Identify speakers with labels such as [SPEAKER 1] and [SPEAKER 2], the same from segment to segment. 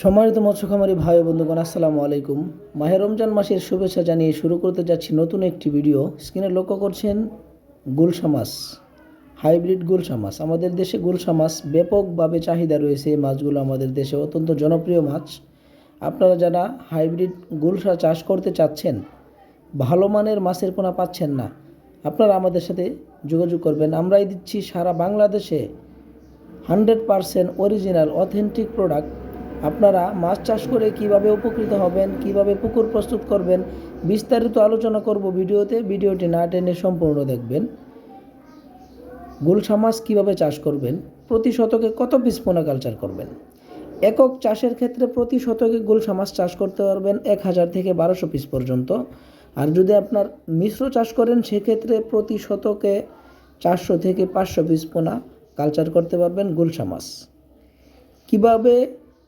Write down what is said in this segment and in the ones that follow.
[SPEAKER 1] সম্মানিত মৎস্য খামারি ভাই বন্ধুগণ, আসসালামু আলাইকুম। মাহে রমজান মাসের শুভেচ্ছা জানিয়ে শুরু করতে যাচ্ছি নতুন একটি ভিডিও। স্ক্রিনে লক্ষ্য করছেন গুলশা মাছ, হাইব্রিড গুলশা মাছ। আমাদের দেশে গুলশা মাছ ব্যাপকভাবে চাহিদা রয়েছে এই মাছগুলো আমাদের দেশে অত্যন্ত জনপ্রিয় মাছ। আপনারা যারা হাইব্রিড গুলশা চাষ করতে চাচ্ছেন, ভালো মানের মাছের পোনা পাচ্ছেন না, আপনারা আমাদের সাথে যোগাযোগ করবেন। আমরাই দিচ্ছি সারা বাংলাদেশে hundred percent original, authentic product. আপনারা মাছ চাষ করে কীভাবে উপকৃত হবেন, কীভাবে পুকুর প্রস্তুত করবেন, বিস্তারিত আলোচনা করব ভিডিওতে। ভিডিওটি না টেনে সম্পূর্ণ দেখবেন। গুলশা মাছ কীভাবে চাষ করবেন, প্রতি শতকে কত পিস পোনা কালচার করবেন? একক চাষের ক্ষেত্রে প্রতি শতকে গুলশা মাছ চাষ করতে পারবেন এক হাজার থেকে বারোশো পিস পর্যন্ত। আর যদি আপনার মিশ্র চাষ করেন, সেক্ষেত্রে প্রতি শতকে চারশো থেকে পাঁচশো পিস পোনা কালচার করতে পারবেন গুলশা মাছ। কীভাবে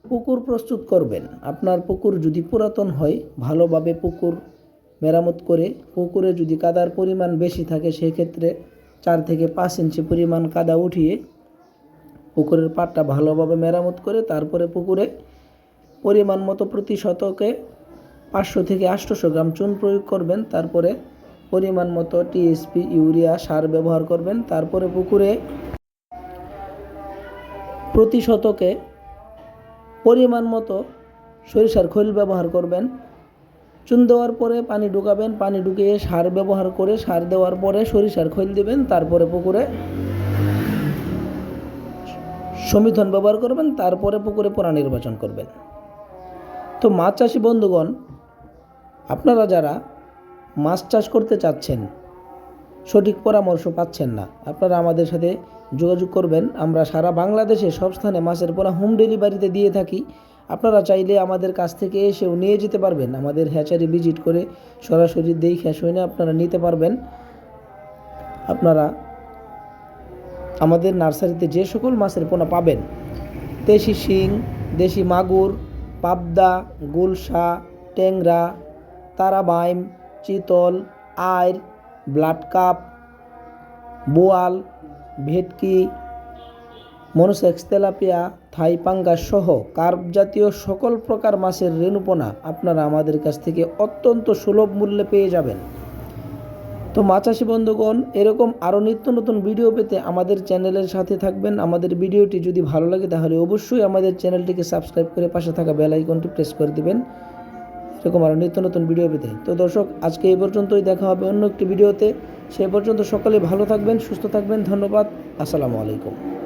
[SPEAKER 1] পুকুর প্রস্তুত করবেন? আপনার পুকুর যদি পুরাতন হয়, ভালোভাবে পুকুর মেরামত করে পুকুরে যদি কাদার পরিমাণ বেশি থাকে, সেক্ষেত্রে চার থেকে পাঁচ ইঞ্চি পরিমাণ কাদা উঠিয়ে পুকুরের পাটটা ভালোভাবে মেরামত করে তারপরে পুকুরে পরিমাণ মতো প্রতি শতকে পাঁচশো থেকে আটশোশো গ্রাম চুন প্রয়োগ করবেন, তারপরে পরিমাণ মতো টিএসপি ইউরিয়া, সার ব্যবহার করবেন, তারপরে পুকুরে প্রতি শতকে পরিমাণ মতো সরিষার খৈল ব্যবহার করবেন। চুন দেওয়ার পরে পানি ঢুকাবেন, পানি ঢুকিয়ে সার ব্যবহার করে সার দেওয়ার পরে সরিষার খৈল দিবেন, তারপরে পুকুরে সমিথন ব্যবহার করবেন, তারপরে পুকুরে পোনা নির্বাচন করবেন। তো মাছ চাষি বন্ধুগণ, আপনারা যারা মাছ চাষ করতে চাচ্ছেন, সঠিক পরামর্শ পাচ্ছেন না, আপনারা আমাদের সাথে যোগাযোগ করবেন। আমরা সারা বাংলাদেশে সব স্থানে মাছের পোনা হোম ডেলিভারিতে দিয়ে থাকি। আপনারা চাইলে আমাদের কাছ থেকে এসেও নিয়ে যেতে পারবেন। আমাদের হ্যাচারি ভিজিট করে সরাসরি দেখে শুনে আপনারা নিতে পারবেন। আপনারা আমাদের নার্সারিতে যে সকল মাছের পোনা পাবেন, দেশি শিং, দেশি মাগুর, পাবদা, গুলশা, ট্যাংরা, তারাবাইম, চিতল আইর ব্লাড কাপ, বোয়াল ভেটকি মনোসেক্স তেলাপিয়া থাই সহ কার্প জাতীয় সকল প্রকার মাছের রেণুপোনা আপনারা আমাদের কাছ থেকে অত্যন্ত সুলভ মূল্যে পেয়ে যাবেন। তো মাছাশি বন্ধুগণ, এরকম আরও নিত্য নতুন ভিডিও পেতে আমাদের চ্যানেলের সাথে থাকবেন। আমাদের ভিডিওটি যদি ভালো লাগে, তাহলে অবশ্যই আমাদের চ্যানেলটিকে সাবস্ক্রাইব করে পাশে থাকা বেল আইকনটি প্রেস করে দিবেন। এরকম আরও নিত্য নতুন ভিডিও পেতে। তো দর্শক, আজকে এই পর্যন্তই। দেখা হবে অন্য একটি ভিডিওতে। সে পর্যন্ত সকলে ভালো থাকবেন সুস্থ থাকবেন ধন্যবাদ আসসালামু আলাইকুম।